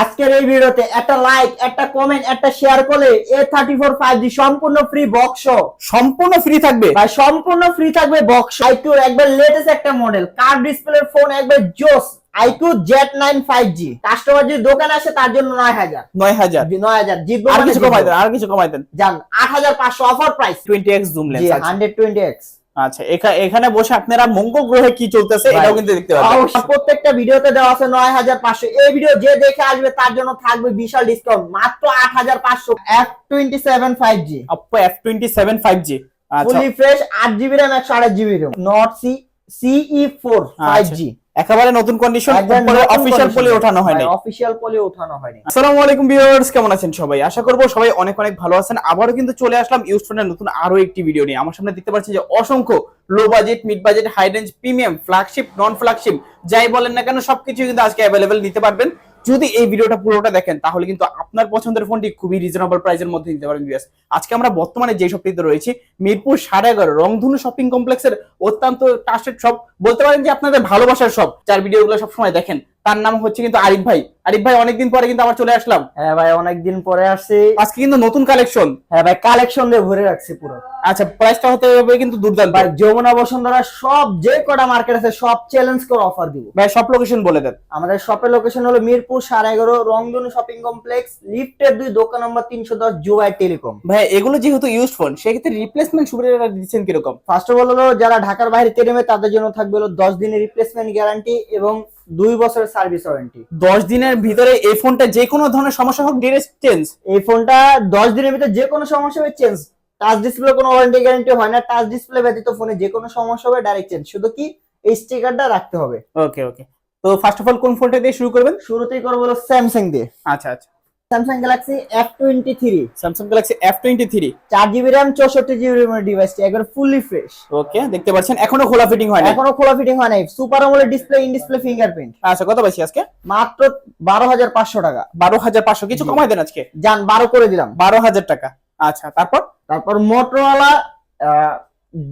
আজকের এই ভিডিওতে একটা লাইক একটা কমেন্ট একটা শেয়ার করলে A thirty four five G সম্পূর্ণ ফ্রি বক্স সম্পূর্ণ ফ্রি থাকবে? ভাই সম্পূর্ণ ফ্রি থাকবে বক্স আইকিউর একবার লেটেস্ট একটা মডেল কার ডিসপ্লের ফোন একবার জোস? IQOO Z nine five G customer যদি দোকানে আসে তার জন্য নয় হাজার। নয় হাজার। নয় হাজার। জিতবো আর মানে কিছু। কমাই দেন আর কিছু কমাই দেন। যান আট হাজার পাঁচশো offer price twenty X zoom lens hundred twenty X আচ্ছা এখানে বসে আপনারা মঙ্গল গ্রহে কি চলতেছে এটাও কিন্তু দেখতে পাবেন। প্রত্যেকটা ভিডিওতে দেওয়া আছে 9500 এই ভিডিও যে দেখে আসবে তার জন্য থাকবে বিশাল ডিসকাউন্ট মাত্র 8500 F27 5G Oppo F27 5G আচ্ছা। Fully fresh 8GB RAM 128GB RAM Note C CE4 5G একেবারে নতুন কন্ডিশন অফিশিয়াল বলে ওঠানো হয়নি অফিসিয়াল পোলে ওঠানো হয়নি আসসালামু আলাইকুম ভিউয়ার্স কেমন আছেন সবাই? আশা করব সবাই অনেক অনেক ভালো আছেন। আবারও কিন্তু চলে আসলাম ইউজ ফোনের নতুন আরও একটি ভিডিও নিয়ে। আমার সামনে দেখতে পাচ্ছি যে অসংখ্য low budget mid budget high range premium flagship non flagship যাই বলেন না কেন সবকিছু কিন্তু আজকে অ্যাভেলেবেল নিতে পারবেন। যদি এই ভিডিওটা পুরোটা দেখেন, তাহলে কিন্তু আপনার পছন্দের ফোনটি খুবই রিজনেবল প্রাইসের মধ্যে নিতে পারেন ভিউয়ার্স আজকে আমরা বর্তমানে যে শপটিতে রয়েছি, মিরপুর সাড়ে এগারো, রংধনু শপিং কমপ্লেক্সের অত্যন্ত টাস্টেড শপ বলতে পারেন যে আপনাদের ভালোবাসার শপ যার ভিডিওগুলো সবসময় দেখেন, তার নাম হচ্ছে কিন্তু আরিফ ভাই। আরিফ ভাই অনেকদিন পরে কিন্তু আবার চলে আসলাম। হ্যাঁ ভাই অনেকদিন পরে আসছি। আজকে কিন্তু নতুন কালেকশন। হ্যাঁ ভাই কালেকশন দিয়ে ভরে রাখছি পুরো। আচ্ছা প্রাইসটা হতে হবে কিন্তু দুর্দান্ত। ভাই যমুনা বসুন্ধরা সব যে কটা মার্কেট আছে সব চ্যালেঞ্জ করে অফার দিব। ভাই সব লোকেশন বলে দেন। আমাদের শপের লোকেশন হলো মিরপুর সাড়ে এগারো রংধনু শপিং কমপ্লেক্স লিফটের দুই দোকান নম্বর তিনশো দশ জুয়াই টেলিকম ভাই এগুলো যেহেতু ইউজ ফোন সেক্ষেত্রে রিপ্লেসমেন্ট সুবিধা দিচ্ছেন কীরকম? ফার্স্ট অফ অল হলো যারা ঢাকার বাইরে নেবে তাদের জন্য থাকবে হলো দশ দিনের রিপ্লেসমেন্ট গ্যারান্টি এবং দুই বছরের সার্ভিস ওয়ারেন্টি দশ দিনের ভিতরে এই ফোনটা যে কোনো ধরনের সমস্যা হোক ডিরেক্ট চেঞ্জ এই ফোনটা দশ দিনের ভিতরে যে কোনো সমস্যা হবে চেঞ্জ টাচ ডিসপ্লে কোনো ওয়ারেন্টি গ্যারান্টি হয় না। টাচ ডিসপ্লে ব্যতীত ফোনে যে কোনো সমস্যা হবে ডাইরেক্ট চেঞ্জ শুধু কি? এই স্টিকারটা রাখতে হবে। ওকে ওকে তো ফার্স্ট অফ অল কোন ফোনটা দিয়ে শুরু করবেন? শুরুতেই করব হলো স্যামসাং দিয়ে। আচ্ছা আচ্ছা। Samsung Galaxy F twenty three Samsung Galaxy F twenty three চার জিবি র্যাম চৌষট্টি জিবি র্যামের ডিভাইসটি একবার ফুললি ফ্রেশ ওকে দেখতে পাচ্ছেন এখনও খোলা ফিটিং হয় না এখনও খোলা ফিটিং হয় নাই। সুপার আমলের ডিসপ্লে ইন ডিসপ্লে ফিঙ্গারপ্রিন্ট আচ্ছা কত পাইছি আজকে? মাত্র বারো হাজার পাঁচশো টাকা। বারো হাজার পাঁচশো কিছু। কমাই দেন আজকে? যান বারো করে দিলাম। বারো হাজার টাকা। আচ্ছা তারপর? তারপর মোটরওয়ালা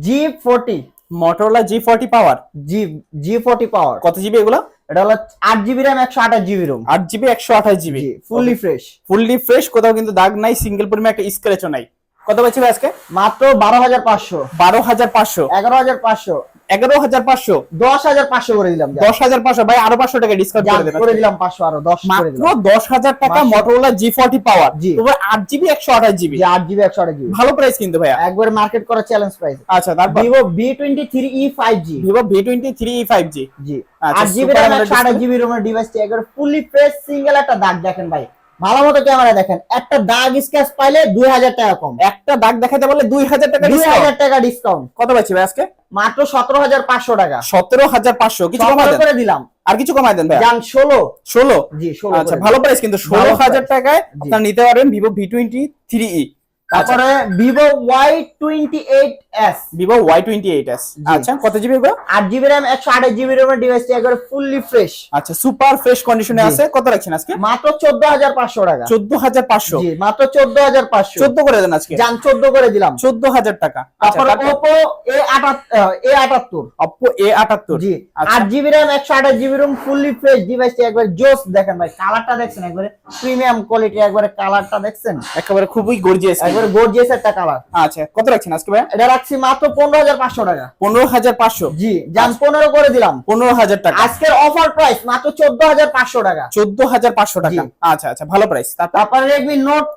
G forty Motorola G forty power G G forty power কত জিবি এগুলো? এটা হলো আট জিবি র্যাম একশো আঠাশ জিবি রুম আট জিবি একশো আঠাশ GB fully fresh fully fresh কোথাও কিন্তু দাগ নাই সিঙ্গেল পরিমাণ একটা স্ক্রেচও নাই। কত পাচ্ছি আজকে? মাত্র বারো হাজার পাঁচশো। বারো হাজার পাঁচশো। এগারো হাজার পাঁচশো। এগারো হাজার পাঁচশো। দশ হাজার পাঁচশো করে দিলাম দশ হাজার পাঁচশো। ভাই আরও পাঁচশো টাকা ডিসকাউন্ট করে দেবেন। করে দিলাম পাঁচশো আরও দশ মাত্র দশ হাজার টাকা মোটরোলা জি ফোর্টি পাওয়ার জি। আট জিবি একশো আঠাশ জিবি জি আট জিবি একশো আঠাশ জিবি ভালো প্রাইস কিন্তু ভাইয়া। একবার মার্কেট করা চ্যালেঞ্জ প্রাইস আচ্ছা তারপর? Vivo V twenty three E five G Vivo V twenty three five G. G আট জিবি র্যাম একশো আঠাশ জিবি রুমের ডিভাইসটি একবার ফুললি ফ্রেশ সিঙ্গেল একটা দাগ দেখেন ভাই। ভালো মতো ক্যামেরা দেখেন একটা দাগ স্ক্যাচ পাইলে দুই হাজার টাকা কম। একটা দাগ দেখাতে পারলে দুই হাজার টাকা দুই হাজার টাকা ডিসকাউন্ট কত পাচ্ছি ভাই আজকে? মাত্র সতেরো হাজার পাঁচশো টাকা। সতেরো হাজার পাঁচশো কিছু করে দিলাম। আর কিছু কমাই দেন ভাই যান ষোলো। ষোলো? জি ষোলো আচ্ছা ভালো প্রাইস কিন্তু ষোলো হাজার টাকায় আপনার নিতে পারবেন Vivo V twenty three E তারপরে Vivo Y twenty eight S Vivo Y twenty eight S আচ্ছা কত জিবি এগুলো? আট জিবি র্যাম একশো আঠাশ জিবি র্যামের ডিভাইসটি একবারে ফুললি ফ্রেশ আচ্ছা সুপার ফ্রেশ কন্ডিশনে আছে। কত রাখছেন আজকে? মাত্র চোদ্দ হাজার পাঁচশো টাকা। চোদ্দ হাজার পাঁচশো। জি মাত্র চোদ্দ হাজার পাঁচশো। চোদ্দ করে দেন আজকে। যান চোদ্দ করে দিলাম। চোদ্দ হাজার টাকা। আচ্ছা তারপরে ওপো এ আটাত্তর এ আটাত্তর। অপ্পো এ আটাত্তর। জি আচ্ছা। আট জিবি র্যাম একশো আঠাশ জিবি রুম ফুললি ফ্রেশ ডিভাইসটি একবার জোস দেখেন ভাই। কালারটা দেখছেন একবারে প্রিমিয়াম কোয়ালিটি একবারে কালারটা দেখছেন? একেবারে খুবই গর্জিয়াস একবারে গর্জিয়াস একটা কালার আচ্ছা কত রাখছেন আজকে ভাই? এটা রাখছি মাত্র পনেরো হাজার পাঁচশো টাকা। পনেরো হাজার পাঁচশো? জি যান পনেরো করে দিলাম। পনেরো হাজার টাকা। আজকের অফার প্রাইস মাত্র চোদ্দ হাজার পাঁচশো টাকা। চোদ্দ হাজার পাঁচশো টাকা। আচ্ছা আচ্ছা ভালো প্রাইস তারপর?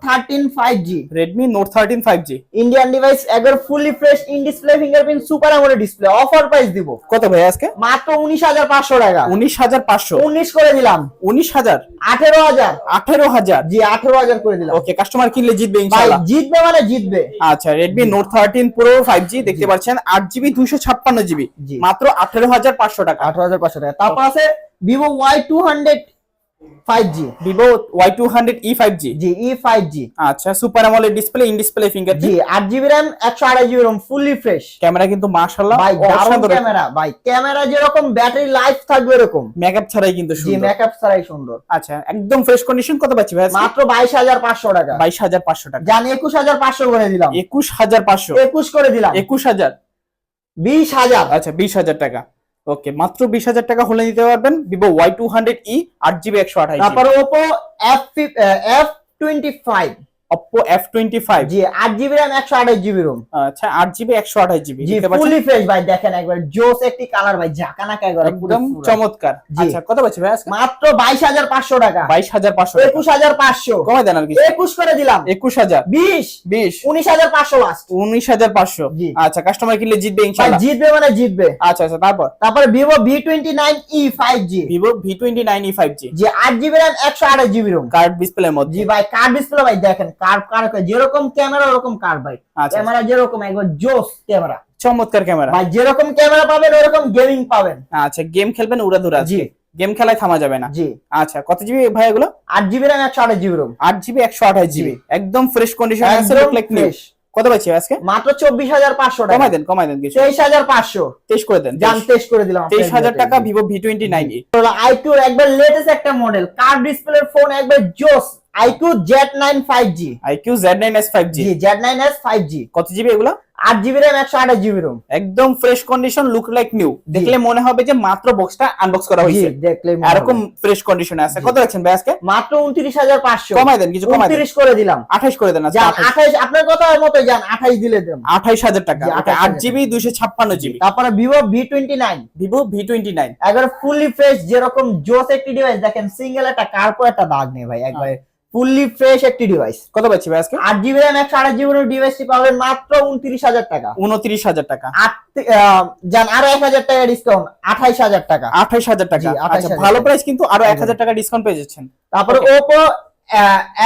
Thirteen five G Redmi Note thirteen five G Indian device একবার fully fresh in display fingerprint super AMOLED display offer price দিব। কত ভাই আজকে? মাত্র উনিশ হাজার পাঁচশো টাকা। উনিশ হাজার পাঁচশো। উনিশ করে দিলাম। উনিশ হাজার? আঠেরো হাজার। আঠেরো হাজার? জি আঠেরো হাজার করে দিলাম। ওকে কাস্টমার কিনলে জিতবে ইনশাআল্লাহ। জিতবে মানে জিতবে। আচ্ছা Redmi Note thirteen pro five G. দেখতে পাচ্ছেন আট জিবি দুইশো ছাপ্পান্ন জিবি জি। মাত্র আঠেরো হাজার পাঁচশো টাকা। আঠারো হাজার পাঁচশো টাকা। তারপর আছে Vivo Y two hundred five G Vivo Y two hundred E five G G E five G আচ্ছা সুপার আমলের display in display finger G আট জিবি র্যাম একশো আড়াই GB ROM fully fresh camera কিন্তু মাশাআল্লাহ ভাই দারুণ ক্যামেরা ভাই। ক্যামেরা যেরকম ব্যাটারি লাইফ থাকবে এরকম। মেকআপ ছাড়াই কিন্তু জি সুন্দর। মেকআপ ছাড়াই সুন্দর। আচ্ছা একদম ফ্রেশ কন্ডিশন কত পাচ্ছি ভাই মাত্র বাইশ হাজার পাঁচশো টাকা। বাইশ হাজার পাঁচশো টাকা। জান একুশ হাজার পাঁচশো করে দিলাম। একুশ হাজার পাঁচশো। একুশ করে দিলাম। একুশ হাজার? বিশ হাজার। আচ্ছা বিশ হাজার টাকা। ওকে মাত্র বিশ হাজার টাকা হলে নিতে পারবেন Vivo Y two hundred E আট জিবি একশো আঠাশ তারপর Oppo F F twenty five twenty five G আট জিবি র্যাম একশো আঠাশ জিবি রুম আচ্ছা জি ফুলি ফ্রেশ ভাই দেখেন একবার জোস একটি কালার ভাই ঝাঁকানাকা একবার একদম চমৎকার। আচ্ছা কত পাচ্ছি ভাই আজকে? মাত্র বাইশ হাজার পাঁচশো টাকা। বাইশ হাজার পাঁচশো একুশ হাজার পাঁচশো। দেন আর কি একুশ করে দিলাম। একুশ হাজার। বিশ। বিশ। উনিশ হাজার পাঁচশো লাস্ট উনিশ হাজার পাঁচশো। জি। আচ্ছা কাস্টমার কিনলে জিতবে ভাই জিতবে মানে জিতবে। আচ্ছা আচ্ছা তারপর? তারপরে Vivo V twenty nine E five G Vivo V twenty nine E five G G আট জিবি র্যাম একশো আঠাশ জিবি রুম কার্ড ডিসপ্লের মধ্যে। জি ভাই কার্ড ডিসপ্লে ভাই দেখেন কার কার যেরকম ক্যামেরা ওরকম কার ভাই। আচ্ছা। ক্যামেরা যেরকম একবার জোস ক্যামেরা। চমৎকার ক্যামেরা। ভাই যেরকম ক্যামেরা পাবেন ওরকম গেমিং পাবেন। আচ্ছা গেম খেলবেন উড়া ধুরা জি। গেম খেলায় থামা যাবে না। জি। আচ্ছা কত জিবি ভাই এগুলো? আট জিবি র্যাম একশো আঠাশ জিবি রুম আট জিবি একশো আঠাশ জিবি একদম ফ্রেশ কন্ডিশন fresh। কত পাচ্ছি আজকে? মাত্র চব্বিশ হাজার পাঁচশো টাকা। কমাই দেন কমাই দেন কিছু। তেইশ হাজার পাঁচশো। তেইশ করে দেন জান টেস্ট করে দিলাম তেইশ হাজার টাকা Vivo V twenty nine iQOO একবার লেটেস্ট একটা মডেল কার ডিসপ্লের ফোন একবার জোস। IQOO Z nine five G. IQOO Z nine S five G G Z nine S five G কত জিবি এগুলো? আট জিবি একশো আঠাশ জিবি রুম একদম fresh condition look like new দেখলে মনে হবে যে মাত্র বক্সটা আনবক্স করা হয়েছে। দেখলে এরকম ফ্রেশ কন্ডিশনে আছে। কত রাখছেন ভাই আজকে? মাত্র উনত্রিশ হাজার পাঁচশো। কমাই দেন কিছু কমাই দেন। করে দিলাম। আঠাশ করে দেন আজকে আঠাইশ আপনার কথা মতো যান আঠাইশ দিলে দেন। আঠাইশ হাজার টাকা। জি, 28,000 আট জিবি দুইশো ছাপ্পান্ন জিবি তারপরে Vivo V twenty nine Vivo V twenty nine একবার ফুললি ফ্রেশ যেরকম জোস একটি ডিভাইস দেখেন সিঙ্গেল একটা কার্পো একটা দাগ নেই ভাই একবারে। ফুললি ফ্রেশ একটি ডিভাইস কত পাচ্ছি ভাই আজকে? আট জিবি র্যাম একশো আঠাশ জিবি ডিভাইসটি পাবেন মাত্র উনত্রিশ হাজার টাকা। উনত্রিশ হাজার টাকা। আট যান আরও এক হাজার টাকা ডিসকাউন্ট আঠাইশ হাজার টাকা। আঠাইশ হাজার টাকা। জি, 28,000 আচ্ছা ভালো প্রাইস কিন্তু আরও এক। হাজার টাকা ডিসকাউন্ট পেয়ে যাচ্ছেন। তারপরে Oppo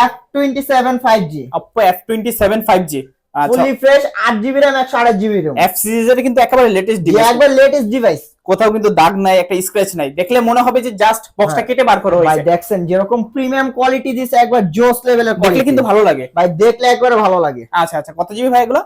F twenty seven five G Oppo F twenty seven five G fully fresh আট জিবি র্যাম একশো আঠাশ জিবি রুম এফ সিরিজের কিন্তু একেবারে লেটেস্ট ডিভাইস একবার লেটেস্ট ডিভাইস কোথাও কিন্তু দাগ নাই একটা স্ক্র্যাচ নাই। দেখলে মনে হবে যে জাস্ট বক্সটা হ্যাঁ। কেটে বার করা ভাই হয়েছে। দেখছেন যেরকম প্রিমিয়াম কোয়ালিটি দিছে একবার জোস লেভেলের কোয়ালিটি কিন্তু ভালো লাগে। ভাই দেখলে একবার ভালো লাগে। আচ্ছা আচ্ছা কত জিবি ভাই এগুলো?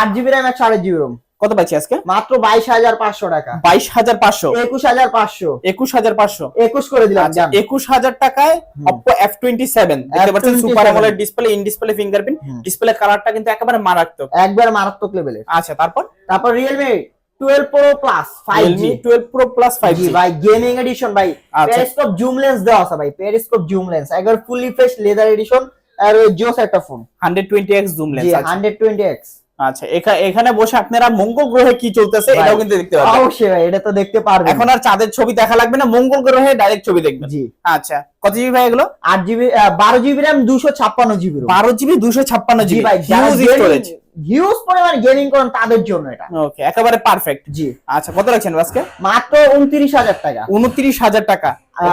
আট জিবি র্যাম একশো আঠাশ জিবি রুম কত পাচ্ছি আজকে? মাত্র বাইশ হাজার পাঁচশো টাকা। বাইশ হাজার পাঁচশো? একুশ হাজার পাঁচশো। একুশ হাজার পাঁচশো। একুশ করে দিলাম আচ্ছা একুশ হাজার টাকায়। অপো এফ টোয়েন্টি সেভেন দেখতে পাচ্ছেন super AMOLED display in display fingerprint display কালারটা কিন্তু একেবারে মারাত্মক। একবার মারাত্মক লেভেলের আচ্ছা তারপর? তারপর Realme twelve pro plus five Realme G twelve pro plus five G ভাই গেমিং এডিশন ভাই। পেরিস্কোপ জুম লেন্স দেওয়া আছে ভাই। পেরিস্কোপ জুম লেন্স একবার ফুলি ফ্রেশ লেদার এডিশন আর জোস একটা phone hundred twenty x zoom lens আছে। টোয়েন্টি এক্স আচ্ছা এখা- এখানে বসে আপনারা মঙ্গল গ্রহে কি চলতেছে এটাও কিন্তু দেখতে পাবেন অবশ্যই ভাই এটা তো দেখতে পারবেন। এখন আর চাঁদের ছবি দেখা লাগবে না মঙ্গল গ্রহে ডাইরেক্ট ছবি দেখবেন। জি। আচ্ছা কত জিবি ভাই এগুলো? আট জিবি বারো জিবি র্যাম দুশো ছাপ্পান্ন জিবি বারো জিবি দুশো ছাপ্পান্ন জিবি ভাই হিউজ স্টোরেজ হিউজ পরিমাণ গেমিং করেন তাদের জন্য এটা। ওকে একেবারে পারফেক্ট জি। আচ্ছা কত রাখছেন আজকে? মাত্র উনত্রিশ হাজার টাকা। উনত্রিশ হাজার টাকা।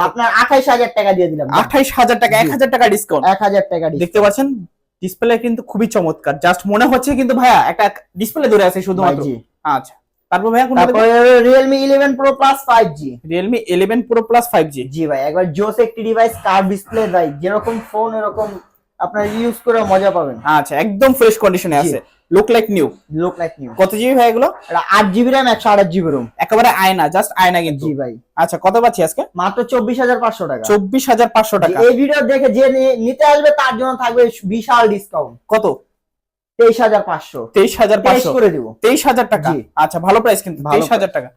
আপনার আঠাইশ হাজার টাকা দিয়ে দিলাম। আঠাইশ হাজার টাকা এক। হাজার টাকা ডিসকাউন্ট এক হাজার টাকা। দেখতে পাচ্ছেন? ডিসপ্লে কিন্তু খুবই চমৎকার। জাস্ট মনে হচ্ছে কিন্তু ভাইয়া একটা ডিসপ্লে ধরে আছে শুধুমাত্র। আচ্ছা তারপর ভাইয়া কোন Realme Realme eleven pro plus five G Realme eleven pro plus five G G ভাই একবার জোস একটি ডিভাইস কার ডিসপ্লে ভাই যেরকম ফোন এরকম আপনারা ইউজ করে মজা পাবেন। আচ্ছা একদম ফ্রেশ কন্ডিশনে। আছে। Look like new look like new কত জিবি ভাই এগুলো? এটা 8 জিবি র‍্যাম 128 জিবি রুম একেবারে আয়না জাস্ট আয়না কিন্তু। জি ভাই। আচ্ছা কত পাচ্ছি আজকে? মাত্র 24500 টাকা। 24500 টাকা। এই ভিডিও দেখে যে নিতে আসবে তার জন্য থাকবে বিশাল ডিসকাউন্ট কত? 23500 23500 করে দিব। 23000 টাকা? আচ্ছা ভালো প্রাইস কিন্তু 23000 টাকা।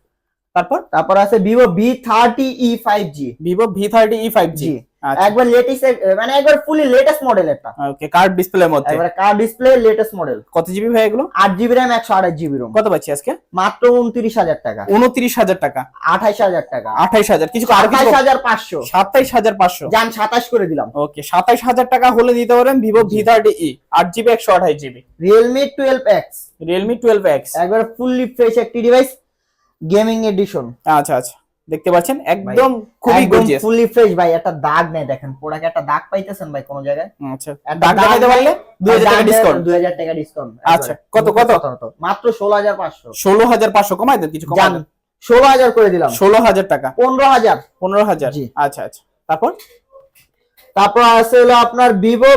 তারপর? তারপর আছে Vivo ই e Vivo e জি। একবার লেটেস্ট মানে একবার ফুলি লেটেস্ট মডেল এটা ওকে কার্ড ডিসপ্লের মধ্যে। একবার কার্ড ডিসপ্লে লেটেস্ট মডেল কত জিবি ভাই এগুলো? আট জিবি র্যাম একশো আঠাশ জিবি রুম কত পাচ্ছি আজকে? মাত্র উনত্রিশ হাজার টাকা। উনত্রিশ হাজার টাকা। আঠাইশ হাজার টাকা। আঠাইশ হাজার। কিছু আর আঠাইশ হাজার পাঁচশো। সাতাইশ হাজার পাঁচশো। যান সাতাশ করে দিলাম। ওকে সাতাইশ হাজার টাকা হলে দিতে পারেন থার্টি ই আট জিবি একশো আঠাইশ GB Realme twelve x Realme twelve x একবার ফুললি ফ্রেশ একটি ডিভাইস গেমিং এডিশন আচ্ছা আচ্ছা। দেখতে পাচ্ছেন? একদম খুবই গর্জিয়াস ফুললি ফ্রেশ ভাই একটা দাগ নেই দেখেন পোড়াকে একটা দাগ পাইতেছেন ভাই কোন জায়গায়। আচ্ছা। দাগ দেখাতে পারলে? দুই হাজার টাকা ডিসকাউন্ট দুই হাজার টাকা ডিসকাউন্ট আচ্ছা, কত, কত? মাত্র ষোলো হাজার পাঁচশো। ষোলো হাজার পাঁচশো কমাই দেন কিছু কমাই যান দেন। ষোলো হাজার করে দিলাম। ষোলো হাজার টাকা। পনেরো হাজার। পনেরো হাজার। জি। আচ্ছা আচ্ছা। তারপর? তারপর আছে হলো আপনার Vivo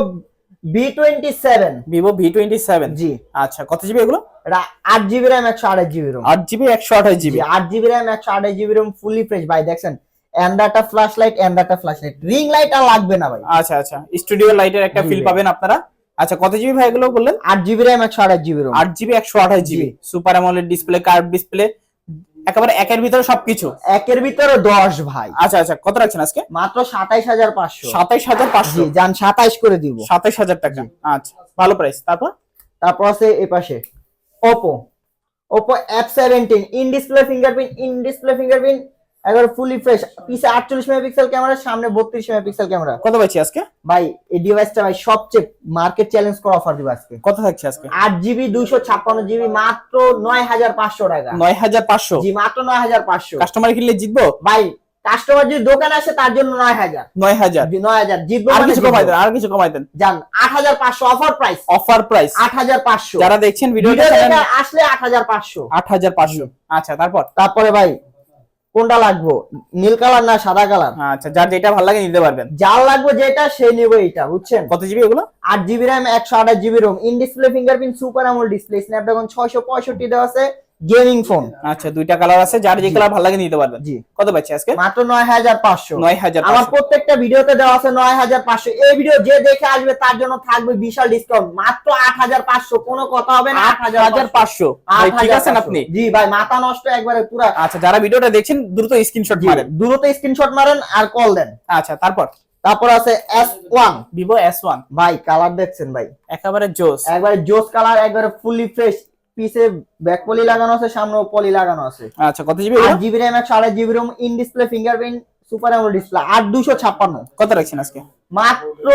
B twenty seven. Vivo V twenty seven. জি। আচ্ছা কত জিবি এগুলো? এটা আট জিবি র্যাম একশো আঠাশ জিবি রুম আট জিবি একশো আঠাশ জিবি জি আট জিবি একশো আঠাশ জিবি রুম ফুলি ফ্রেশ ভাই দেখছেন? এন্ডাটা ফ্ল্যাশ লাইট এন্ডাটা ফ্ল্যাশ লাইট রিং লাইট আর লাগবে না ভাই। আচ্ছা আচ্ছা। স্টুডিও লাইটের একটা ফিল পাবেন আপনারা। আচ্ছা কত জিবি ভাই এগুলো বললেন? আট জিবি একশো আঠাশ জিবি রুম আট জিবি একশো আঠাশ GB super AMOLED display curve display একেবারে একের ভিতরে সবকিছু। একের ভিতরে দশ ভাই। আচ্ছা আচ্ছা। কত রাখছেন আজকে? মাত্র সাতাইশ হাজার পাঁচশো। সাতাইশ হাজার পাঁচশো। যান সাতাইশ করে দিব। সাতাইশ হাজার টাকা। আচ্ছা ভালো প্রাইস তারপর? তারপর আছে এ পাশে। Oppo Oppo F seventeen in display fingerprint in display fingerprint একবার ফুলি ফ্রেশ পিছে আটচল্লিশ মেগাপিক্সেল ক্যামেরা সামনে বত্রিশ মেগাপিক্সেল ক্যামেরা। কত পাচ্ছি আজকে? ভাই এই ডিভাইসটা ভাই সবচেয়ে মার্কেট চ্যালেঞ্জ করা অফার দিব আজকে। কত থাকছে আজকে? আট জিবি দুইশো ছাপ্পান্ন জিবি মাত্র নয় হাজার পাঁচশো টাকা। নয় হাজার পাঁচশো। জি মাত্র নয় হাজার পাঁচশো। কাস্টমার কিনলে জিতবো? ভাই কাস্টমার যদি দোকানে আসে তার জন্য নয় হাজার। নয় হাজার। নয় হাজার। জিতবো আর মানে কিছু কমাই দেন আর কিছু কমাই দেন যান আট হাজার পাঁচশো অফার প্রাইস অফার প্রাইস আট হাজার পাঁচশো। যারা দেখছেন ভিডিও আসলে আট হাজার পাঁচশো। আট হাজার পাঁচশো। আচ্ছা তারপর? তারপরে ভাই কোনটা লাগবো? নীল কালার না সাদা কালার? আচ্ছা যার যেটা ভালো লাগে নিতে পারবেন। যার লাগবে যেটা সে নেবে এটা বুঝছেন? কত জিবি এগুলো আট জিবি র্যাম একশো আঠাশ GB ROM in display fingerprint super AMOLED display Snapdragon ছয়শো পঁয়ষট্টি দেওয়া আছে। গেমিং ফোন আচ্ছা দুইটা কালার আছে যার যে কালার ভালো লাগে নিতে পারবেন। জি। কত পাচ্ছি আজকে? মাত্র নয় হাজার পাঁচশো। নয় হাজার আমার প্রত্যেকটা ভিডিওতে দেওয়া আছে নয় হাজার পাঁচশো। এই ভিডিও যে দেখে আসবে তার জন্য থাকবে বিশাল ডিসকাউন্ট মাত্র আট হাজার পাঁচশো কোনো কথা হবে না। ভাই, ঠিক আছেন আপনি? জি ভাই মাথা নষ্ট একবারে পুরা। আচ্ছা যারা ভিডিওটা দেখছেন দ্রুত স্ক্রিনশট মারেন। দ্রুত স্ক্রিনশট মারেন আর কল দেন। আচ্ছা তারপর? তারপর আছে S one Vivo S one ভাই কালার দেখছেন ভাই। একেবারে জোস। একবারে জোস কালার একবারে ফুলি ফ্রেশ পিছে ব্যাক পলি লাগানো আছে সামনেও পলি লাগানো আছে। আচ্ছা কত জিবি আট জিবি র্যাম একশো আড়াই GB ROM in display fingerprint super AMOLED display আট দুশো ছাপ্পান্ন। কত রাখছেন আজকে? মাত্র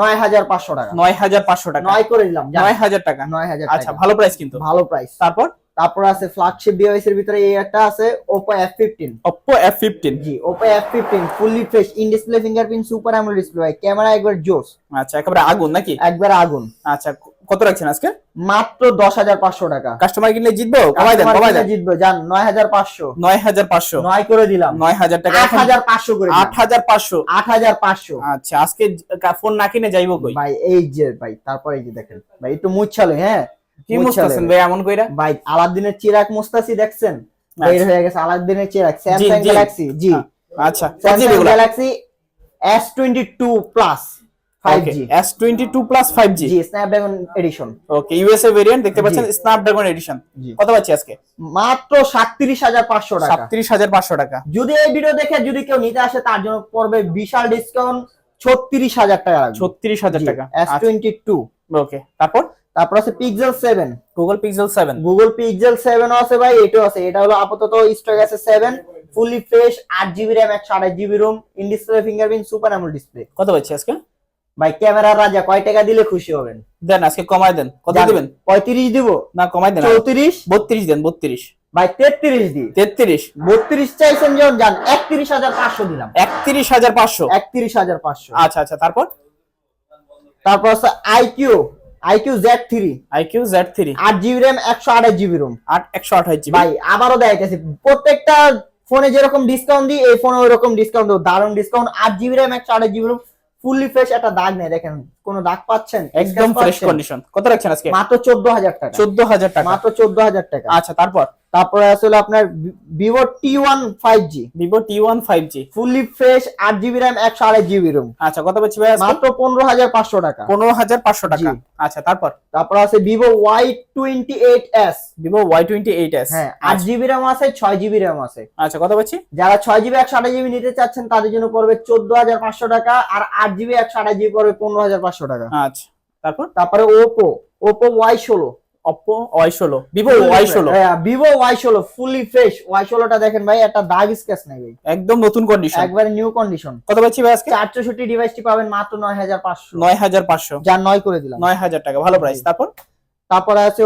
নয় হাজার পাঁচশো টাকা। নয় হাজার পাঁচশো টাকা। নয় করে দিলাম। নয় হাজার টাকা। নয় হাজার আচ্ছা ভালো প্রাইস কিন্তু। ভালো প্রাইস তারপর? তারপর আছে ফ্ল্যাগশিপ ডিভাইস এর ভিতরে এই একটা আছে Oppo F fifteen Oppo F fifteen G Oppo F fifteen fully fresh in display fingerprint super AMOLED display camera একবার জোস আচ্ছা একেবারে আগুন নাকি? একবার আগুন। আচ্ছা কত রাখছেন আজকে? মাত্র দশ হাজার পাঁচশো টাকা। কাস্টমার কিনলে জিতবো? কমাই দেন কমাই দেন। জিতবে যান নয় হাজার পাঁচশো। নয় হাজার পাঁচশো। নয় করে দিলাম। নয় হাজার টাকা আট হাজার পাঁচশো করে আট হাজার পাঁচশো। আট হাজার পাঁচশো। আচ্ছা আজকে ফোন না কিনে যাইবো কই? ভাই এই যে ভাই তারপরে এই যে দেখেন। ভাই একটু মুচ্ছালে হ্যাঁ? কি মুচ্ছালে। মুছতেছেন ভাই এমন কইরা? ভাই আলাদিনের চিরাক মুস্তাসি দেখছেন? বের হয়ে গেছে আলাদিনের চিরাগ স্যামসাং গ্যালাক্সি জি। আচ্ছা Samsung Galaxy S twenty two plus five G S twenty two plus five G Snapdragon edition okay USA variant দেখতে পাচ্ছেন? স্ন্যাপড্রাগন এডিশন কত পাচ্ছি আজকে? মাত্র সাতত্রিশ হাজার পাঁচশো টাকা। যদি এই ভিডিও দেখে যদি কেউ নিতে আসে তার জন্য পড়বে বিশাল ডিসকাউন্ট ছত্রিশ হাজার টাকা লাগবে। টাকা। টোয়েন্টি টু ওকে তারপর? তারপর আছে Pixel Google Pixel Google Pixel আছে ভাই এটাও আছে। এটা হলো আপাতত স্টক আছে fresh GB RAM GB ROM in display fingerprint super display কত পাচ্ছি আজকে? ভাই ক্যামেরার রাজা কয় টাকা দিলে খুশি হবেন? দেন আজকে কমাই দেন। কত দিবেন? পঁয়ত্রিশ দিব? না কমাই দেন চৌত্রিশ? বত্রিশ দেন বত্রিশ। ভাই তেত্রিশ দি। তেত্রিশ। বত্রিশ চাইছেন যখন যান একত্রিশ হাজার পাঁচশো দিলাম। একত্রিশ হাজার পাঁচশো। একত্রিশ হাজার পাঁচশো। আচ্ছা আচ্ছা তারপর? তারপর আছে iQOO iQOO Z three iQOO Z three আট জিবি র্যাম একশো আঠাশ জিবি রুম। আট একশো আঠাশ জিবি। ভাই আবারও দেখাইতেছি প্রত্যেকটা ফোনে যেরকম ডিসকাউন্ট দিই এই ফোনে ওইরকম ডিসকাউন্ট দেবো দারুণ ডিসকাউন্ট আট জিবি র্যাম একশো আঠাশ জিবি রুম ফুললি ফ্রেশ একটা দাগ নেই দেখেন কোনো দাগ পাচ্ছেন? একদম ফ্রেশ কন্ডিশন কত রাখছেন আজকে? মাত্র চোদ্দ হাজার টাকা। চোদ্দ হাজার টাকা। মাত্র চোদ্দ হাজার টাকা। আচ্ছা তারপর? তারপরে আসলে আপনার Vivo T one five G Vivo T one five G fully fresh আট জিবি র্যাম একশো আড়াই জিবি রুম আচ্ছা কত পাচ্ছি ভাই মাত্র পনেরো হাজার পাঁচশো টাকা। পনেরো হাজার পাঁচশো টাকা। আচ্ছা তারপর? তারপর আছে Vivo Y twenty eight S Vivo Y twenty eight S হ্যাঁ আট জিবি র্যাম আছে ছয় জিবি র্যাম আছে। আচ্ছা কত পাচ্ছি? যারা ছয় জিবি একশো আঠাশ জিবি নিতে চাচ্ছেন তাদের জন্য পড়বে চোদ্দ হাজার পাঁচশো টাকা আর আট জিবি একশো আঠাশ জিবি পড়বে পনেরো হাজার পাঁচশো টাকা। আচ্ছা তারপর? তারপরে ওপো ওপো ওয়াই ষোলো। অপো ওয়াই ষোলো ভিভো ওয়াই ষোলো। ভিভো ওয়াই ষোলো ফুলি ফ্রেশ ওয়াই ষোলোটা দেখেন ভাই একটা দাগ স্কেচ নেই ভাই। একদম নতুন কন্ডিশন একবারে নিউ কন্ডিশন কত পাচ্ছি ভাই আজকে? চার ডিভাইসটি পাবেন মাত্র নয় হাজার পাঁচশো। নয় হাজার পাঁচশো। যার নয় করে দিলাম। নয় হাজার টাকা ভালো প্রাইস তারপর? তারপরে আছে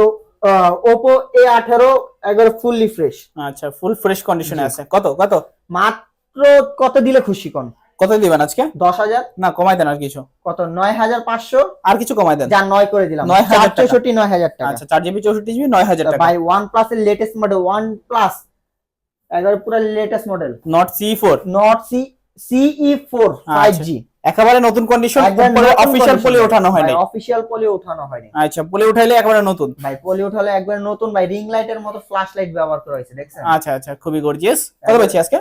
ওপো এ আঠারো একবারে ফুললি ফ্রেশ আচ্ছা ফুল ফ্রেশ কন্ডিশনে আছে। কত? কত? মাত্র কত দিলে খুশি কোন? কত দিবেন আজকে? দশ হাজার। না কমাই দেন আর কিছু। কত? নয় হাজার পাঁচশো। আর কিছু কমাই দেন। যার নয় করে দিলাম। 9,000 চার টাকা। চৌষট্টি নয় হাজার টাকা। আচ্ছা চার জিবি চৌষট্টি জিবি নয় হাজার টাকা। ভাই ওয়ান প্লাস এর লেটেস্ট মডেল ওয়ান প্লাস। একবার পুরো latest model Nord C four Nord C CE four five G একেবারে নতুন কন্ডিশন অফিসিয়াল পলি ওঠানো হয়নি। অফিসিয়াল পলি ওঠানো হয়নি। আচ্ছা পলি উঠাইলে একেবারে নতুন। ভাই পলি ওঠালে একবার নতুন। ভাই রিং লাইটের মতো ফ্ল্যাশ লাইট ব্যবহার করা হয়েছে দেখছেন? আচ্ছা আচ্ছা খুবই গর্জিয়াস কত পাচ্ছি আজকে?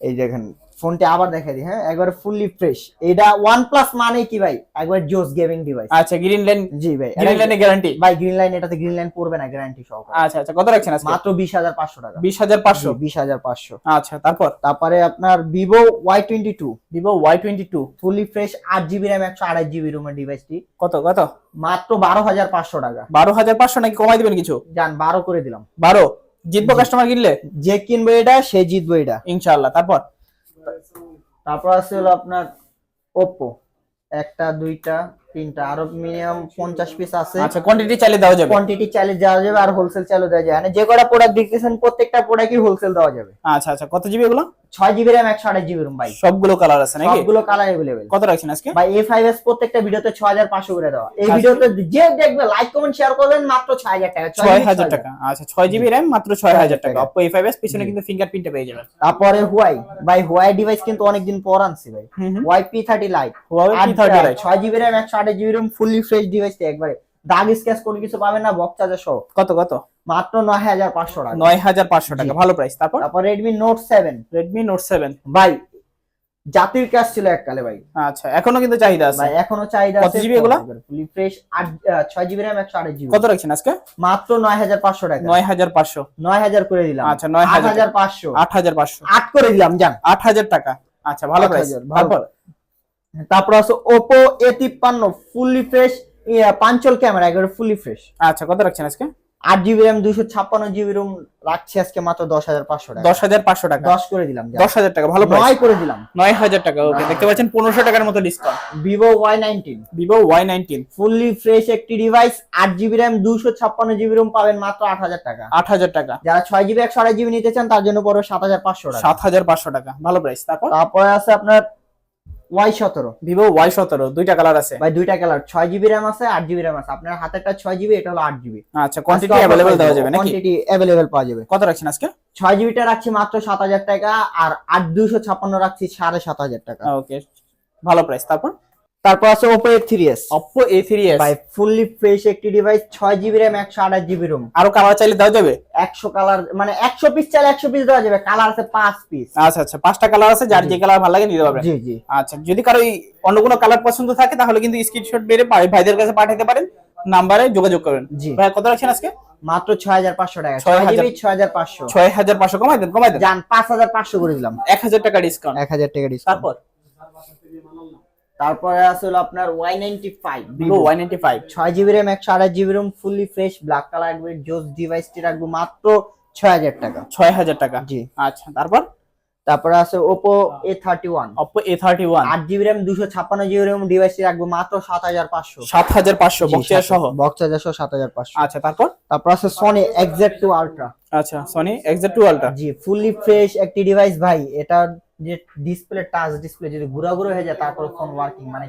এই দেখেন ফোনটা আবার দেখাই দিই হ্যাঁ? একবার ফুললি ফ্রেশ এটা ওয়ান প্লাস মানে কি ভাই? একবার জোস গেমিং ডিভাইস আচ্ছা গ্রিন লাইন জি ভাই। গ্রিন লাইনে গ্যারান্টি ভাই গ্রিন লাইন এটাতে গ্রিন লাইন পড়বে না গ্যারান্টি সহ আচ্ছা আচ্ছা কত রাখছেন আজকে? মাত্র বিশ হাজার পাঁচশো টাকা। বিশ হাজার পাঁচশো? বিশ হাজার পাঁচশো। আচ্ছা তারপর? তারপরে আপনার Vivo Y twenty two Vivo Y twenty two fully fresh আট জিবি র্যাম একশো আড়াই জিবি রুমের ডিভাইসটি কত কত? মাত্র বারো হাজার পাঁচশো টাকা। বারো হাজার পাঁচশো নাকি কমাই দিবেন কিছু? যান বারো করে দিলাম। বারো? জিতবো কাস্টমার কিনলে? যে কিনবে এটা সে জিতবে এটা। ইনশাআল্লাহ তারপর? তারপর আছে হলো আপনার ওপো একটা দুইটা তিনটা। আরও মিনিমাম পঞ্চাশ পিস আছে। আচ্ছা কোয়ান্টিটি চাইলে দেওয়া যাবে। কোয়ান্টিটি চাইলে দেওয়া যাবে আর হোলসেল চাইলে দেওয়া যাবে। মানে যে কটা প্রোডাক্ট দেখতেছেন প্রত্যেকটা প্রোডাক্টই হোলসেল দেওয়া যাবে। আচ্ছা আচ্ছা। কত জিবি এগুলো? ছয় জিবি র্যাম একশো আড়াই জিবি রুম ভাই। সবগুলো কালার আছে নাকি? সবগুলো কালার এভেলেবেল কত রাখছেন আজকে? ভাই এ ফাইভ এস প্রত্যেকটা ভিডিওতে ছ হাজার পাঁচশো করে দেওয়া। এই আচ্ছা। ভিডিওতে যে দেখবে লাইক কমেন্ট শেয়ার করবেন মাত্র ছয় হাজার টাকা। ছয় হাজার টাকা। আচ্ছা ছয় জিবি র্যাম মাত্র ছয় হাজার টাকা। অপো এ ফাইভ এস পিছনে কিন্তু ফিঙ্গারপ্রিন্টে পেয়ে যাবেন। তারপরে হুয়াই ভাই হুয়াই ডিভাইস কিন্তু অনেকদিন পর আনছি ভাই। Huawei P thirty lite Huawei P30 Lite। ছয় জিবি র্যাম একশো আঠাশ জিবি রুম ফুললি ফ্রেশ ডিভাইসটা একবারে। দাগ স্ক্যাচ কোনো কিছু পাবেন না বক্স চার্জার সহ। কত কত? মাত্র নয় হাজার পাঁচশো টাকা। নয় হাজার পাঁচশো টাকা। ভালো প্রাইস তারপর? তারপর Redmi Note seven Redmi Note seven ভাই জাতির কাজ ছিল এককালে ভাই। আচ্ছা এখনও কিন্তু চাহিদা আছে। ভাই এখনও চাহিদা কত GB এগুলা? ফুলি ফ্রেশ আট ছয় জিবি র্যাম একশো আঠাশ জিবি কত রাখছেন আজকে? মাত্র নয় হাজার পাঁচশো টাকা। নয় হাজার পাঁচশো। নয় হাজার করে দিলাম। আচ্ছা, 9,000 আট হাজার পাঁচশো। আট হাজার পাঁচশো। আট করে দিলাম জান আট হাজার টাকা। আচ্ছা ভালো প্রাইস ভালো। তারপর আছে ওপো এ তিপ্পান্ন ফুললি ফ্রেশ পাঞ্চল ক্যামেরা একেবারে ফুলি ফ্রেশ আচ্ছা কত রাখছেন আজকে? আট জিবি র্যাম দুশো ছাপ্পান্ন জিবি রুম রাখছি আজকে মাত্র দশ হাজার পাঁচশো টাকা। দশ হাজার পাঁচশো টাকা। দশ করে দিলাম। দশ হাজার টাকা ভালো নয় করে দিলাম। নয় হাজার টাকা ওকে দেখতে পাচ্ছেন পনেরোশো টাকার মতো discount Vivo Y nineteen Vivo Y nineteen fully fresh একটি ডিভাইস আট জিবি র্যাম দুশো ছাপ্পান্ন জিবি রুম পাবেন মাত্র আট হাজার টাকা। আট হাজার টাকা। যারা ছয় জিবি একশো আড়াই জিবি নিতে চান তার জন্য পড়বে সাত হাজার পাঁচশো টাকা। সাত হাজার পাঁচশো টাকা ভালো প্রাইস তারপর? তারপরে আছে আপনার ওয়াই সতেরো। ভিভো ওয়াই সতেরো দুইটা কালার আছে। ভাই দুইটা কালার ছয় জিবি র্যাম আছে আট জিবি র্যাম আছে। আপনার হাতেরটা ছয় জিবি এটা হলো আট জিবি আচ্ছা কোয়ান্টিটি অ্যাভেলেবেল দেওয়া যাবে নাকি? কোয়ান্টিটি অ্যাভেলেবেল পাওয়া যাবে। কত রাখছেন আজকে? ছয় জিবিটা রাখছি মাত্র সাত হাজার টাকা আর আট দুইশো ছাপ্পান্ন রাখছি সাড়ে সাত হাজার টাকা। ওকে ভালো প্রাইস তারপর? তারপর আছে অপো এ থ্রি এস ভাই ফুললি ফ্রেশ একটি ডিভাইস ছয় জিবি র্যাম একশো আঠাশ জিবি রুম আরও কালার চাইলে দেওয়া যাবে? একশো কালার মানে একশো পিস চাইলে একশো পিস দেওয়া যাবে কালার আছে পাঁচ পিস আচ্ছা আচ্ছা পাঁচটা কালার আছে যার যে কালার ভালো লাগে নিতে পারবেন। জি জি। আচ্ছা যদি কারও অন্য কোনো কালার পছন্দ থাকে তাহলে কিন্তু স্ক্রিনশট বেড়ে ভাইদের কাছে পাঠাতে পারেন নাম্বারে যোগাযোগ করেন জি। ভাই কত রাখছেন আজকে? মাত্র ছয় হাজার পাঁচশো টাকা 6,000 ছয় জিবি ছয় হাজার পাঁচশো। ছয় হাজার পাঁচশো কমাই দেন কমাই দেন। যান পাঁচ হাজার পাঁচশো করে দিলাম। এক হাজার টাকা ডিসকাউন্ট এক হাজার টাকা ডিসকাউন্ট তারপর? তারপরে আসলে আপনার Y ninety five Vivo Y ninety five ছয় জিবি র্যাম একশো আঠাশ GB ROM fully fresh black colour রাখবে জোস ডিভাইসটি রাখব মাত্র ছয় হাজার টাকা। ছয় হাজার টাকা? জি। আচ্ছা তারপর? তারপরে আছে Oppo A thirty one Oppo A thirty one আট জিবি র্যাম দুশো ছাপ্পান্ন জিবি র্যাম ডিভাইসটি রাখব মাত্র সাত হাজার পাঁচশো। সাত হাজার পাঁচশো বক্সিয়া সহ বক্স চার্জার সহ? সাত হাজার পাঁচশো। আচ্ছা তারপর? তারপর আছে সনি এক্সাক্ট টু আলট্রা আচ্ছা সনি এক্সেট টু আলট্রা জি ফুললি ফ্রেশ একটি ডিভাইস ভাই এটা যে ডিসপ্লে টাচ ডিসপ্লে যদি ঘোরাঘুরো হয়ে যায় তারপর ফোন ওয়ার্কিং মানে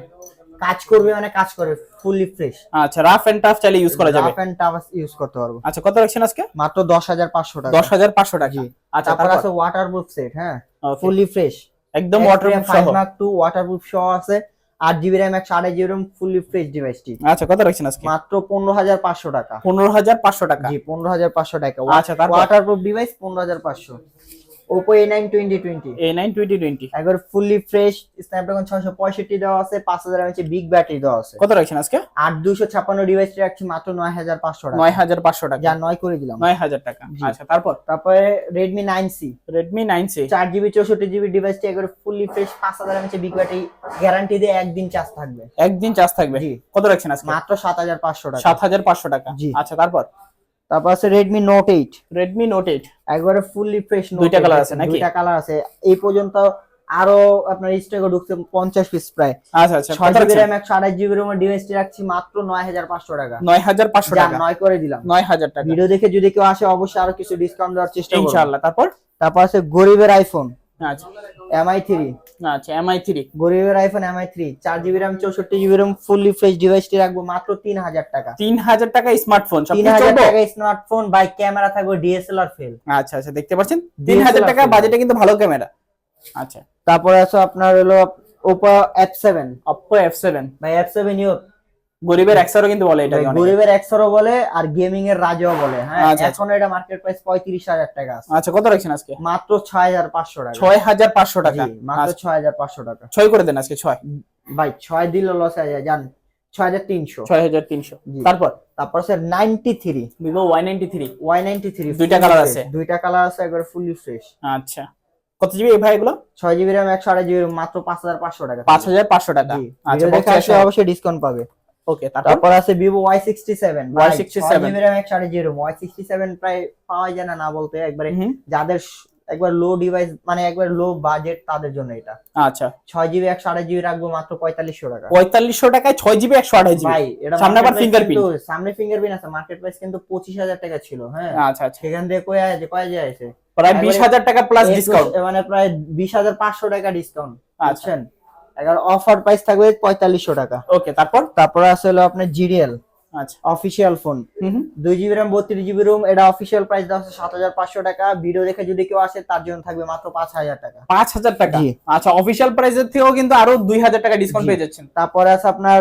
কাজ করবে মানে কাজ করবে ফুললি ফ্রেশ আচ্ছা রাফ এন্ড টাফ চাইলে ইউজ করা যাবে। রাফ এন্ড টাফ ইউজ করতে পারব। আচ্ছা কত রাখছেন আজকে? মাত্র 10500 টাকা। 10500 টাকা। আচ্ছা তারপর আছে ওয়াটারপ্রুফ সেট হ্যাঁ? ফুললি ফ্রেশ একদম ওয়াটারপ্রুফ সহ। মার্ক 2 ওয়াটারপ্রুফ সহ আছে। আর জিবি র্যাম এক সাড়ে জিবি র্যাম ফুললি ফ্রেশ ডিভাইসটি আচ্ছা কত রাখছেন আজকে? মাত্র 15500 টাকা। 15500 টাকা। জি 15500 টাকা। আচ্ছা তারপর? Waterproof device 15500 Oppo A9 2020 A9 2020 একবার ফুললি ফ্রেশ স্ন্যাপড্রাগন 665 দেওয়া আছে 5000 mAh বিগ ব্যাটারি দেওয়া আছে। কত রাখছেন আজকে? 8256 ডিভাইসটি রাখছি মাত্র 9500 টাকা। 9500 টাকা। যা 9 করে দিলাম। 9000 টাকা। আচ্ছা তারপর? তারপরে Redmi 9C Redmi 9C 4GB 64GB ডিভাইসটি একবার fully fresh 5000 mAh big battery guarantee দিয়ে একদিন চার্জ থাকবে। একদিন চার্জ থাকবে। কত রাখছেন আজকে? মাত্র 7500 টাকা। 7500 টাকা। আচ্ছা তারপর? তারপর আছে Redmi Note eight Redmi Note eight একবারে ফুললি ফ্রেশ দুইটা কালার আছে। নাকি? দুইটা কালার আছে। এই পর্যন্ত আরও আপনার স্টকে ঢুকছে পঞ্চাশ পিস প্রায়। আচ্ছা আচ্ছা। ছয় কত জিবি রাখছেন র্যাম একশো আঠাশ জিবি রুমের ডিভাইসটি রাখছি মাত্র নয় হাজার পাঁচশো টাকা। নয় হাজার পাঁচশো যা টাকা। নয় করে দিলাম। নয় হাজার টাকা। ভিডিও দেখে যদি কেউ আসে অবশ্যই আরও কিছু ডিসকাউন্ট দেওয়ার চেষ্টা করব। ইনশাআল্লাহ তারপর? তারপর আছে গরিবের আইফোন আচ্ছা। এমআই থ্রি আচ্ছা এমআই থ্রি গরিবের আইফোন এমআই থ্রি চার জিবি র্যাম চৌষট্টি জিবি র্যাম ফুললি ফ্রেশ ডিভাইসটি রাখব মাত্র তিন হাজার টাকা। তিন হাজার টাকা স্মার্টফোন তিন হাজার? টাকা স্মার্টফোন বাই ক্যামেরা থাকবে ডিএসএলআর ফেল আচ্ছা আচ্ছা দেখতে পাচ্ছেন? তিন হাজার টাকা। বাজেটে কিন্তু ভালো ক্যামেরা আচ্ছা। তারপরে আছে আপনার হলো Oppo F seven Oppo F seven ভাই এফ সেভেন ইউ গরিবের একসারও কিন্তু বলে এটা গরিবের একশোরও বলে আর গেমিং এর রাজাও বলে হ্যাঁ? আচ্ছা, এখন এটা মার্কেট প্রাইস পঁয়ত্রিশ হাজার টাকা আছে। আচ্ছা কত রাখছেন আজকে? মাত্র ছয় হাজার পাঁচশো টাকা। ছয় হাজার পাঁচশো টাকা। মাত্র আচ্ছা, ছয় হাজার পাঁচশো টাকা। ছয় করে দেন আজকে ছয়। ভাই ছয় দিল লস হয়ে যায় জান? ছয় হাজার তিনশো। ছয় হাজার তিনশো। জি। তারপর? তারপর sir ninety three Vivo Y ninety three Y ninety three দুইটা কালার আছে? দুইটা কালার আছে একবার ফুললি ফ্রেশ আচ্ছা। কত জিবি এই ভাই এগুলো? ছয় জিবি র্যাম একশো আড়াই জিবি মাত্র পাঁচ হাজার পাঁচশো টাকা। পাঁচ হাজার পাঁচশো টাকা। আচ্ছা দেখে অবশ্যই ডিসকাউন্ট পাবে। ওকে তারপর? আছে Vivo Y sixty seven Y67 GB RAM একশো আড়াই জিবি ওয়াই সিক্সটি সেভেন প্রায় পাওয়া যায় না না বলতে একবারে যাদের একবার লো ডিভাইস মানে একবার লো বাজেট তাদের জন্য এটা। আচ্ছা। ছয় জিবি একশো আড়াই জিবি রাখব মাত্র পঁয়তাল্লিশশো টাকা। পঁয়তাল্লিশশো টাকায় ছয় জিবি একশো আঠাশ জিবি। ভাই এটা সামনে আবার কিন্তু- সামনে ফিঙ্গারপ্রিন্ট আছে মার্কেট প্রাইস কিন্তু পঁচিশ হাজার টাকা ছিল হ্যাঁ। আচ্ছা আচ্ছা। সেখান থেকে কয়ে আছে কয়ে যায় আছে প্রায় বিশ হাজার টাকা প্লাস ডিসকাউন্ট মানে প্রায় বিশ হাজার পাঁচশো টাকা ডিসকাউন্ট আচ্ছা। বুঝছেন অফার প্রাইস থাকবে পঁয়তাল্লিশশো টাকা। ওকে তারপর? তারপরে আছে হলো আপনার জিডিএল আচ্ছা। অফিসিয়াল ফোন দুই জিবি র্যাম বত্রিশ জিবি রুম এটা অফিসিয়াল প্রাইস দেওয়া আছে সাত হাজার পাঁচশো টাকা। ভিডিও দেখে যদি কেউ আসে তার জন্য থাকবে মাত্র পাঁচ হাজার টাকা। পাঁচ হাজার টাকা। আচ্ছা অফিসিয়াল প্রাইসের থেকেও কিন্তু আরও দুই হাজার টাকা ডিসকাউন্ট পেয়ে যাচ্ছেন। তারপরে আছে আপনার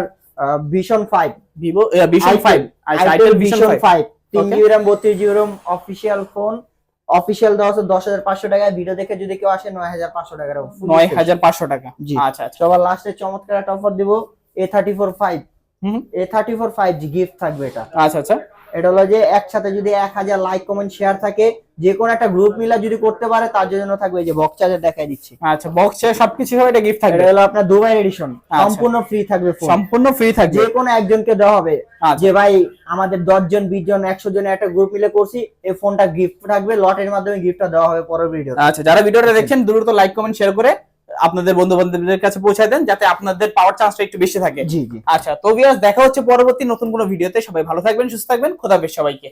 vision five Vivo vision five vision five তিন জিবি র্যাম বত্রিশ GB ROM official phone official দেওয়া আছে দশ হাজার পাঁচশো টাকা ভিডিও দেখে যদি কেউ আসে নয় হাজার পাঁচশো টাকার নয় হাজার পাঁচশো টাকা। জি। আচ্ছা আচ্ছা। সবার লাস্টে চমৎকার একটা অফার দিব A thirty four five A thirty four five G gift থাকবে এটা। আচ্ছা আচ্ছা। এটা হলো যে একসাথে যদি এক হাজার লাইক কমেন্ট শেয়ার থাকে যে কোনো একটা গ্রুপ মিলা যদি করতে পারে তার জন্য থাকবে এই যে বক্স চার্জার দেখাই দিচ্ছি। আচ্ছা বক্সে সবকিছু হবে এটা গিফট থাকবে? এটা হলো আপনার দুবাই এডিশন আচ্ছা। সম্পূর্ণ ফ্রি থাকবে ফোন সম্পূর্ণ ফ্রি থাকবে? যে কোনো একজনকে দেওয়া হবে। আচ্ছা। যে ভাই আমাদের দশ জন বিশ জন একশো জনের একটা গ্রুপ মিলে করছি এই ফোনটা গিফট থাকবে লটের মাধ্যমে গিফটটা দেওয়া হবে পরের ভিডিও আচ্ছা যারা ভিডিওটা দেখছেন দ্রুত লাইক কমেন্ট শেয়ার করে আপনাদের বন্ধু বান্ধবদের কাছে পৌঁছায় দেন যাতে আপনাদের পাওয়ার চান্সটা একটু বেশি থাকে। জি জি। আচ্ছা তো ভিউয়ার্স দেখা হচ্ছে পরবর্তী নতুন কোনো ভিডিওতে সবাই ভালো থাকবেন সুস্থ থাকবেন খোদা হাফেজ সবাইকে।